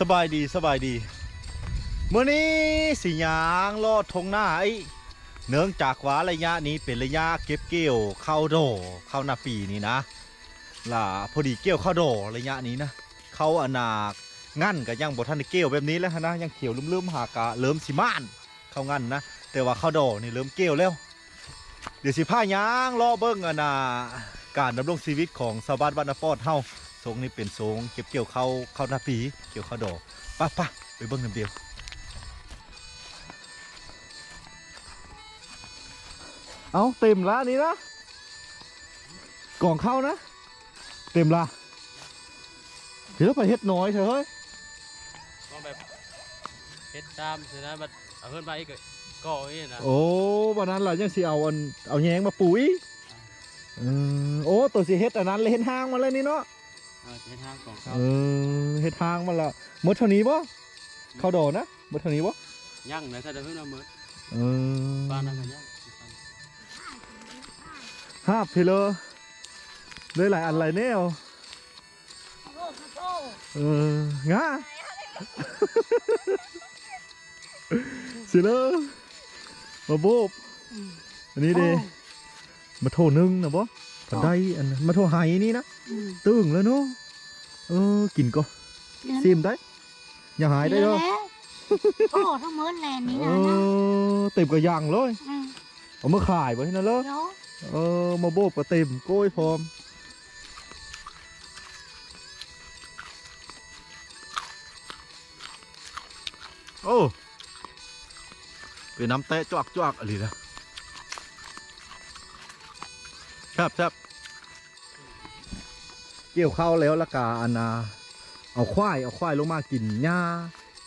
สบายดีสบายดีเมื่อนี้สิยางลอดทงหน้าไอ้เนื่องจากว่าระยะนี้เป็นระยะเก็บเกี่ยวข้าวโดข้าวนาปีนี่นะล่ะพอดีเกี่ยวข้าวโดระยะนี้นะเข้าอนากงั้นก็ยังบ่ทันเกี่ยวแบบนี้แล้วนะยังเขียวลืมๆหากะเริ่มสิม่านเข้างั้นนะแต่ว่าข้าวโดนี่เริ่มเกี่ยวแล้ว เดี๋ยวสิพายางรอเบิ้งอนนาการดำรงชีวิตของชาวบ้านบ้านนาฟอดเฮา ทรงนี้เป็นทรงเก็บเกี่ยวข้าวข้าวหน้าปี เกี่ยวข้าวดอกไป้าป้าไปเบิ้งน้ำเดียวเอาเต็มละนี่นะกล่องข้าวนะ เต็มละเดี๋ยวไปเฮ็ดน้อยเถอะเฮ้ยก็แบบเฮ็ดตามเสร็จแล้วบัดเอาเพิ่นมาอีกก็อีกนะโอ้วันนั้นเรายังสิเอาอันเอาแยงมาปุ๋ยอืมโอ้ตัวสิเฮ็ดอันนั้นเลยเฮ็ดห้างมาเลยนี่เนาะ เออเฮ็ดทางของเขาเออเฮ็ดทางมาและหมดเท่านี้บ่เข้าดอกนะหมดเท่านี้บ่ยั่งนะถ้าจะเพิ่นเอามือเออบ้านนั้นก็ยั่งฮาบพี่เลอเลยหลายอันหลายแนวโอ้โหเอองาสิเลอมาโบบอันนี้เด้มาโทนึงนะบ่ ผัดได้อันนั้นมาโทไหนี่นะตึงแล้วเนาะเออกินก็ซิมได้อย่าหายได้เด้อโอ้ทั้งหมดแลนนี่เอนะนะอเต็มกระยังเลยอืมเอามาขายไว้นั่นเลยเดี๋ยวเออมาโบกก็เต็มโก้ยพร้อมโอ้เป็นน้ำเตะจวกจวกอะไรนะ ครับครับเกี่ยวข้าวแล้วละกาอันนาเอาควายเอาควายลงมากินหญ้า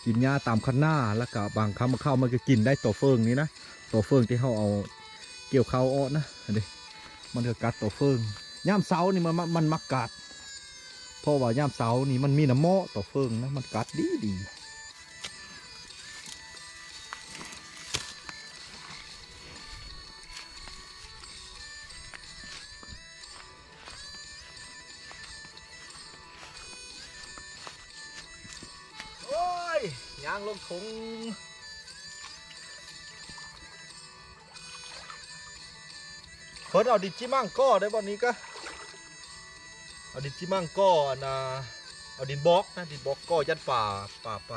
กินหญ้าตามคันหน้าแล้วก็บางคำเข้าวมันก็กินได้ตัวเฟิงนี้นะตัวเฟิงที่เขาเอาเกี่ยวข้าวออนะอันนี้มันก็กัดตัวเฟิงย่ามเสานี่มันมันมันกกัดเพราะว่าย่ามเสานี่มันมีน้ำมาะตัวเฟิงนะมันกัดดีดี ยยางลงถุงเพิ่นเอาดินจิมั่งก้อได้บ่นี้ก็เอาดินจิมั่งก้อนนะเอาดินบล็อกนะดินบล็อกก้อยัดป่าป่าไป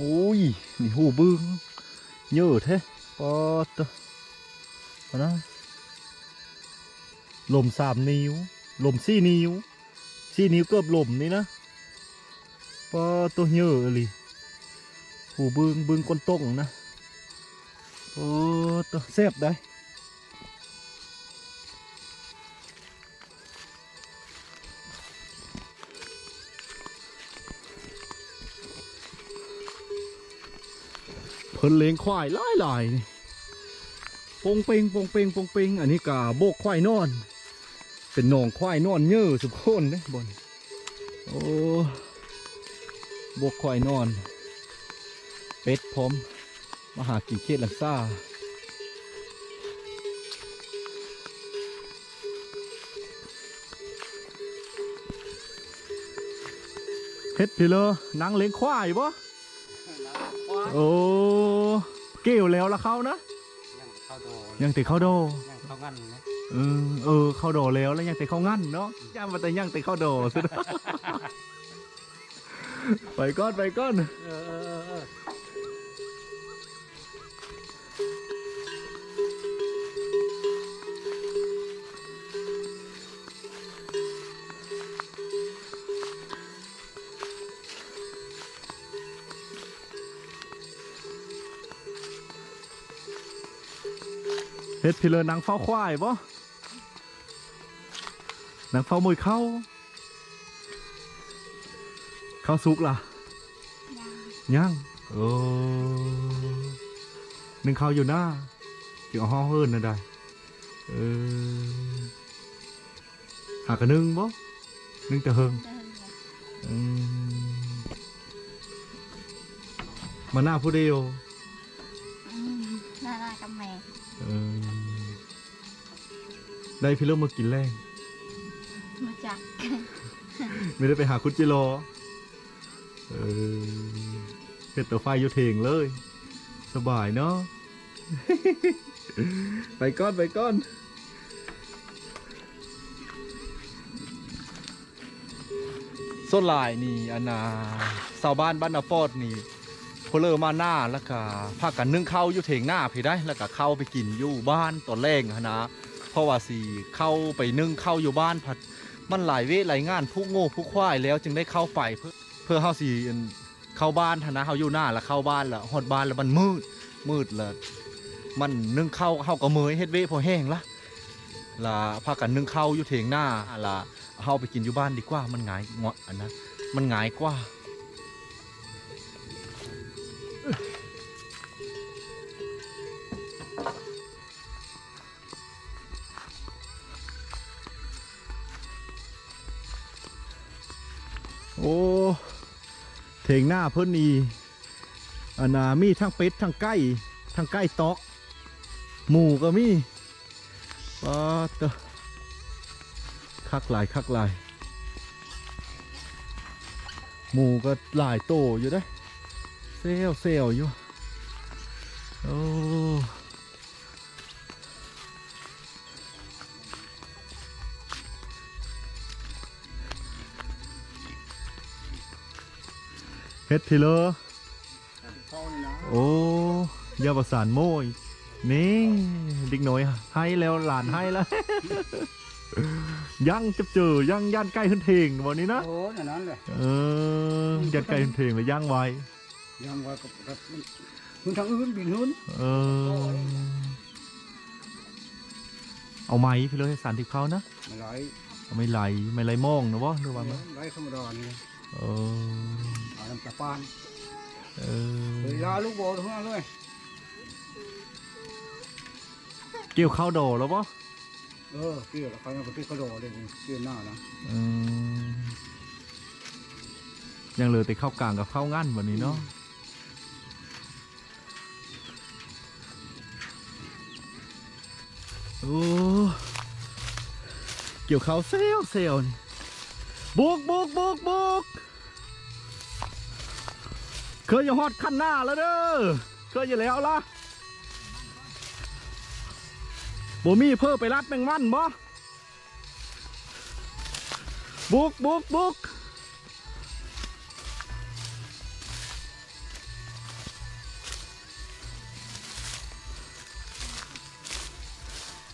โอ้ย นี่หูบึงเยอะแท้ปอดเตอะเอานะลมสามนิ้ว ลมสี่นิ้วสี่นิ้วเกือบลมนี่นะปอดตัวเยอะเลยหูบึงบึงก้นต้งนะโอ้ตัวแซ่บได้ เพิ่นเลี้ยงควายหลายหลายๆนี่ปงเปงปงเปงปงเปงอันนี้กาโบกควายนอน เป็นหนองควายนอนเยอะสุกคนเด้บนโอ้โบกควายนอน เป็ดพร้อมมาหากินเขียดลังซ่าเฮ็ดพี่เลอนางเลี้ยงควายบ่โอ้เกี่ยวแล้วละเขานะยั่งเข้าโดยังติเข้าโดยั่งเข้างันนะเออเออเข้าโดแล้วแล้วยังติเข้างั้นเนาะย่ามาแต่ยังติเข้าโดสุดไปก้อนไปก้อนเออเออเออ ฮ็ดพี่เลอนางเฝ้าควายบ่นางเฝ้ามวยเข้า เข้าสุกล่ะยังยังโอ้หนึ่งเขาอยู่หน้าจึงเอาห้องเฮิร์นนั่นได้เออหากระนึ่งบ่นึ่งแต่เฮิงเดินเลยอืมมาหน้าผู้เดียว ได้พี่เริ่มมากินแรงมาจาก ไม่ได้ไปหาคุณจิโรเออเห็ดตัวไฟอยู่เทงเลย สบายเนาะ ไปก้อนไปก้อนส้นลายนี่อันนาชาวบ้านบ้านนาฟอดนี่พอเลอมาหน้าแล้วก็พากันนึ่งข้าวอยู่เถงหน้าพี่ได้ แล้วก็เข้าไปกินอยู่บ้านตอนแรกหั้นนะ เพราะว่าสีเข้าไปนึ่งเข้าอยู่บ้านผัดมันหลายเวทหลายงานผู้โง่ผู้ควายแล้วจึงได้เข้าไปเพื่อเพื่อเฮาสีเข้าบ้านนะเฮาอยู่หน้าแล้วเข้าบ้านแล้วฮอดบ้านแล้วมันมืดมืดแล้วมันนึ่งเข้าวเฮาก็เมยเฮ็ดเวพอแห้งละล่ะพากันนึ่งเข้าอยู่เถงหน้าล่ะเฮาไปกินอยู่บ้านดีกว่ามันง่ายงอันนะมันง่ายกว่า อ้เถงหน้าเพิ่นนีอันนามีทั้งเป็ดทั้งไก่ทั้งไก่ตอกหมูก็มีปาเตะคักหลายคักหลาย หมูก็หลายโตอยู่ได้เซลเซลอยู่โอ้ เฮ็ดทีเลอโอ้ยาประสานโมยนี่เดิกน้อยให้แล้วหลานให้แล้ว ยังจะเจอยังย่านใกล้ขึ้นเทงวันนี้นะโอ้อย่างนั้นเลยเออย่านใกล้ขึ้นเทงเลยย่างไว้ยังว่ากับกับมันทางอื่นบินหื้นเออเอาไม้พี่เลยให้สารทิพเขานะไม่ไหลเอาไม่ไหลไม่ไหลมองนะวะหรือว่ามันไหลธรรมดานี่เออเอา น้ำตาปานเอเฮ้ยอยาลูกโบทุกนั้นเลยเกี่ยวข้าวโดแล้วปะเออเกี่ยวกับเขาเนี่ยก็ติดกระโดดเลยนี่เกี่ยวหน้านะอืมยังเหลือแต่ข้าวกลางกับข้าวงั้นวันนี้เนาะโอ้เกี่ยวเขาวเซลลเซลลนี่บุกบุกบุกบุก เคยอย่าฮอดขั้นหน้าแล้วเด้อเคยอย่าแล้วล่ะบ่มีเพิ่มไปรัดแมงมันบ่บุกบุกบุก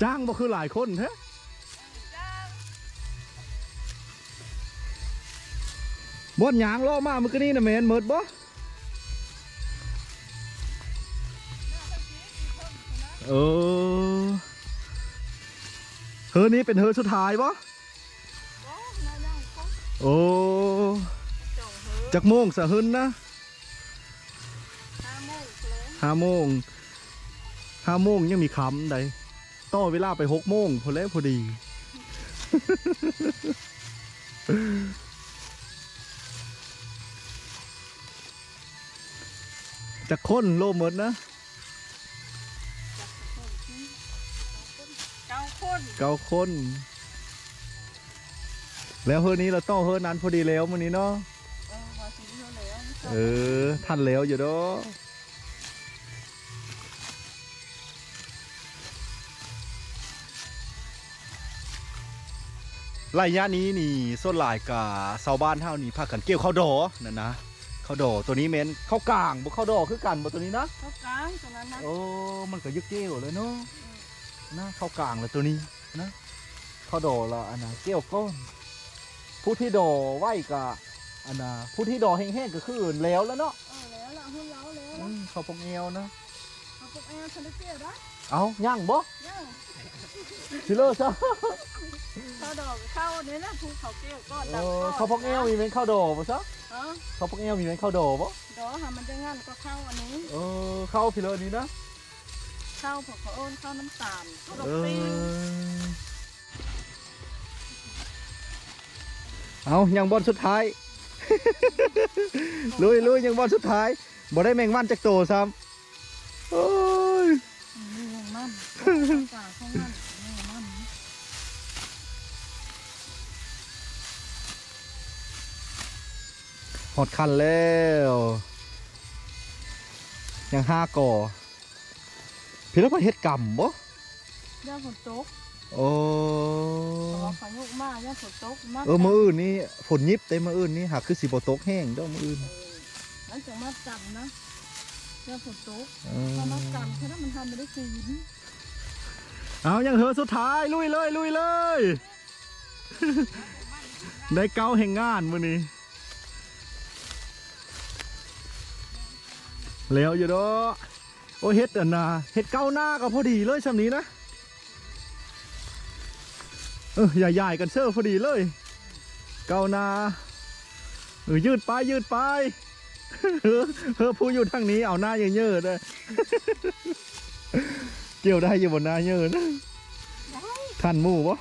จ้างบ่คือหลายคนแท้บนหยางล่อมาเมื่อกี้นี่นะแมนเมิดบ่ เออเฮอนี้เป็นเฮอสุดท้ายบ่โอ้จากโมงสะหึนนะห้าโมงห้าโมงยังมีคำใดต่อเวลาไปหกโมงพอแล้วพอดีจะค้นโลหมดนะ ก้าคน แล้วเฮอนี้เราต้องเฮอนั้นพอดีแล้วมื้อนี้เนาะเออว่าสิเท่าไหร่อะเออทันแล้วอยู่เด้อระยะนี้นี่ส่วนหลายกับชาวบ้านเท่านี้พากันเกี่ยวข้าวดอนั่นนะข้าวดอตัวนี้เมนข้าวกลางบ่ข้าวดอคือกันบ่ตัวนี้นะเขากลางตรงนั้นนะโอ้มันก็ยึกเกี้ยวเลยเนาะนะเข้ากลางเลยตัวนี้ นะเข้าโดละอันนะเกี้ยวก้นผู้ที่โดไหวกะอันนะผู้ที่โดแห้งๆก็คือแล้วแล้วเนาะเออแล้วล่ะหุ่นเล้าแล้วอืมเขาพกเอวนะเอาพวกแอลทะเลเตี้ยได้เอาย่างบ่ยังชิเลอร์ซะเข้าดอกเข้าเนี่ยนะภูเขาเกี้ยวก้อนเอดำอก้อนเขาพกเอวมีเป็นข้าวโดบ่ซะเออเขาพกเอวมีเป็นข้าวโดบ่ดอกหามันจะงั้นก็เข้าอันนี้เออเข้าพี่เลอนี้นะ เข้าพวกเขาโอนเข้าน้ำตาลเข้าดอกเอปีอเอายังบอลสุดท้าย ลุยลุยยังบอลสุดท้ายบ่ได้แมงวันจากโตซ้ำโอ้ยนี่ยังมันกาข้างมันนี่มันหอดคันแล้ว ยังห้าก่อ พี่แล้วมาเฮ็ดกรรมบ่ย่าฝนตกโอ้ขอพายุมาย่าฝนตกมาเออมืออื่นนี่ฝนยิบเต็มมืออื่นนี่หากคือสิบ่ตกแห้งเด้อมืออื่นนั่นจะมาจำนะย่าฝนตกเอพอมาอจำแค่นั้นมันทำไม่ได้คืนเอายังเหอะสุดท้ายลุยเลยลุยเลย ได้เก้าแห่งงานมื้อนี้แล้วอยู่เด้อ โอ้เฮ็ดอันน่ะเฮ็ดเก้าหน้าก็พอดีเลยสำนี้นะเออใหญ่ๆกันเชื่อพอดีเลย เก้าหน้าเออยืดไปยืดไปเฮ้อเฮ้อผู้อยู่ทางนี้เอาหน้าเยอะๆเลยเกี่ยวได้อยู่บนหน้าเยอะนะทันหมู่ปะ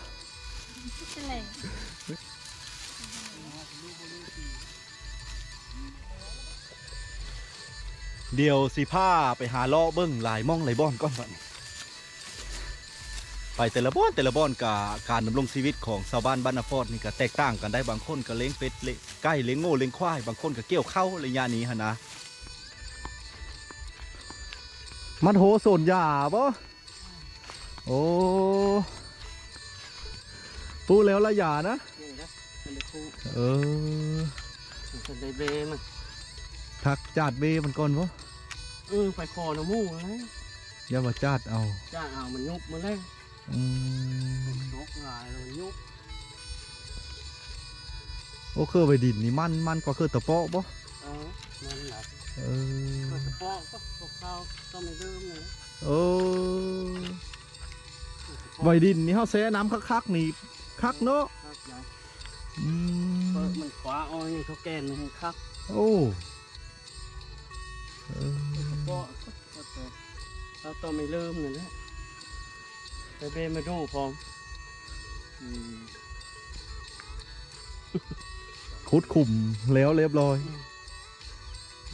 เดี๋ยวสิผ้าไปหาเลาะเบิ้งลายม่องหลายบ่อนก่อนบัดนี้ไปแต่ละบ่อนแต่ละบ่อนกับการดำรงชีวิตของชาวบ้านบ้านนาฟอดนี่ก็แตกต่างกันได้บางคนก็เลี้ยงเป็ดเลี้ยงไก่เลี้ยงโง่เลี้ยงควายบางคนก็เกี่ยวข้าวระยะนี้ฮะนะมันโหโซนหยาบ่โอ้ปูแล้วละยานะเออมันได้เบมัน ทักจาดเบมันก่อนบ่เออไปคอน้ำมูกเลยอย่ามาจาดเอาจ้าเอามันยุบมาเลยอืมยกลายเลยยุบโอ้เครือไปดินนี่มันมันกว่าเครือตะเปาะบ่เออมันหนักเอก็อจะปอกก็พวกข้าวก็ไม่ลืมเลยโอ้ใบดินนี่เฮาแซ่น้ำคักๆนี่คักเนาะครับยายอืเปิมดมันขวาอ้อยเขาแกนมันครับโอ้เออ ก็ก็ตัวเราต้องไม่ลืมเลยนะไปเบมาดูพร้อมคุดขุมแล้วเรียบร้อย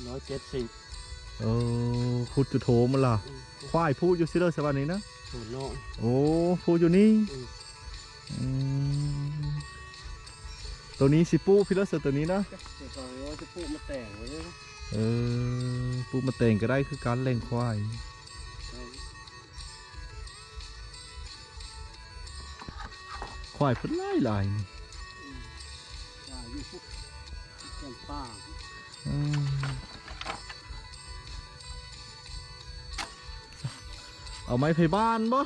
ร้อยเจ็ดสิบเออคุดจุโถมันล่ะ ควายพูดอยู่ซิเด้อสวัสดีนะศูนย์น้อยโอ้พูดอยู่นี่ตัวนี้สิปูพี่ละเสตัวนี้นะเดี๋ยวนว่าจะปูมาแต่งไว้เลย เออปูมาแต่งก็ได้คือการเล่งควายควายเพิ่นไล่ลายนี่จ้าอยู่พวกแก่นป่าอืมเอาไม้ไผ่บ้านบ่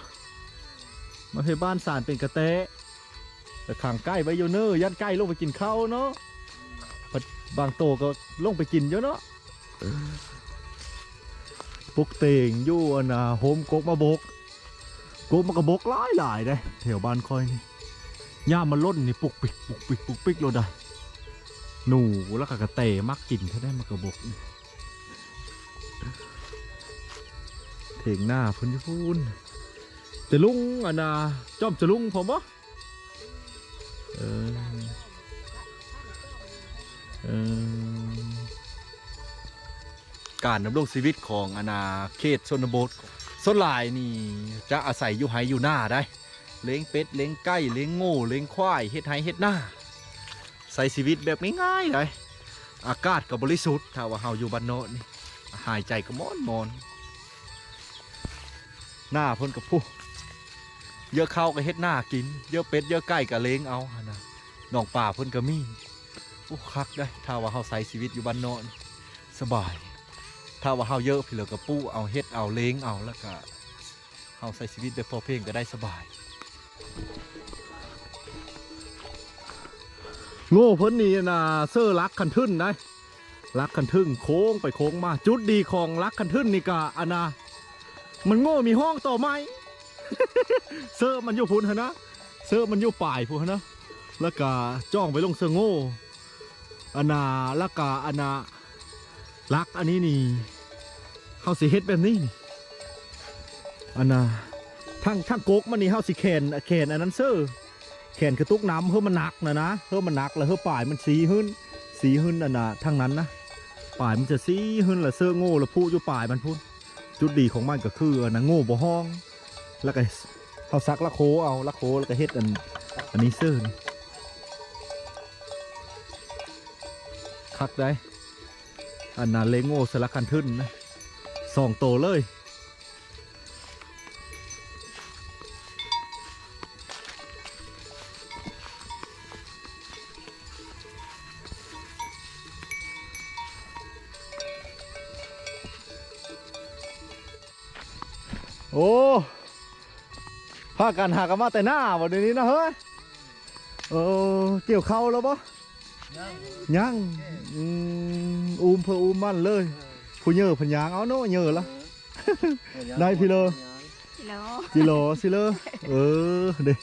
ไม้ไผ่บ้านสารเป็นกระเตะแต่ขังใกล้ไว้อยู่เนอยัดใกล้ลงไปกินข้าวเนาะพัดบางโตก็ลงไปกินเยอะเนาะ ปุกเตงยู่อันน่ะโฮมกกมาบกกกมากระบกหลายหลายเด้แถวบ้านคอยนี่ย่ามมันล้นนี่ปุกปิกปุกปิกปุกปิกโลดได้หนูแล้วก็กระเตมักกินเขาได้มากระบกเถงหน้าพุ่นอยูพูนแต่ลุงอันน่ะจอมจะลุงผมบ่เออเออ การดำรงชีวิตของอาณาเขตชนบทส่วนหลายนี่จะอาศัยอยู่ไฮอยู่หน้าได้ เลี้ยงเป็ดเลี้ยงไก่เลี้ยงโง่เลี้ยงควายเฮ็ดไฮเฮ็ดหน้าใส่ชีวิตแบบง่ายๆเลยอากาศก็บริสุทธิ์ถ้าว่าเฮาอยู่บ้านโนนนี่หายใจก็มอนมอนหน้าพ่นกับผู้เยอะเข้าวก็เฮ็ดหน้ากิน เยอะเป็ดเยอะไก่ก็เลี้ยงเอาหนะน้องป่าพ่นก็มีโอ้คักได้ถ้าว่าเฮาใส่ชีวิตอยู่บ้านโนนสบาย ถ้าว่าเฮาเยอะพี่เหลือกับปู้เอาเฮ็ดเอาเล้งเอาแล้วก็เฮาใส่ชีวิตแบบพอเพียงก็ได้สบาย โง่เพิ่นนี่นะเซอร์ลักคันทึนได้ลักคันทึนโค้งไปโค้งมา จุดดีของลักคันทึนนี่กะอันนา มันโง่มีห้องต่อไหม เซอร์มันอยู่พุ่นหนนะเซอร์มันอยู่ป่ายพุ่นหนนะแล้วก็จ้องไปลงเซอร์โง่อันนาแล้วก็อันนา ลักอันนี้นี่เฮาสิเฮ็ดแบบนี้นี่อันนาทั้งทั้งโกกมันนี่เฮาสิแขนแขนอันนั้นเซอแขนกระตุกน้ำเพื่อมันหนักนะนะเพื่อมันหนักแล้วเพื่อป่ายมันสีขึ้นสีหึนอันน่ะทั้งนั้นนะป่ายมันจะสีหึนละเสื้อโง่ละผู้อยู่ป่ายมันพูดจุดดีของมันก็คืออันนะโง่บ่ห้อง แล้วก็เขาซักละโคเอาละโคแล้วก็เฮ็ดอันอันนี้เสื้อนี่คักได้ อันนั้นเลโง่สลักคันทึนนะสองโตเลยโอ้พากันหากันมาแต่หน้าวันนี้นะเฮ้ย เออเกี่ยวเข้าแล้วปะ ยังอืมอูมเพออูมมันเลยผู้เหยอะพันยางเอาเนาะเหยอะละได้พี่เลอแล้วจิโลสิเลอเออเด้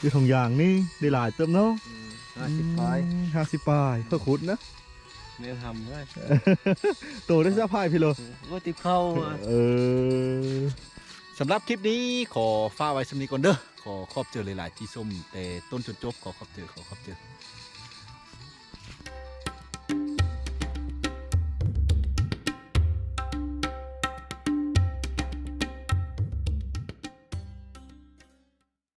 อยู่ทองยางนี่ได้หลายเติมเนาะห้าสิบปลายอืมห้าสิบปลายเพื่อขุดนะเนี่ยทำได้โตได้สักพายพี่โลก็ติดเข้าอะเออสำหรับคลิปนี้ขอฝ้ากไว้สำนีก่อนเด้อขอขอบเจอหลายๆที่ส้มแต่ต้นจนจบขอขอบเจอขอขอบเจอ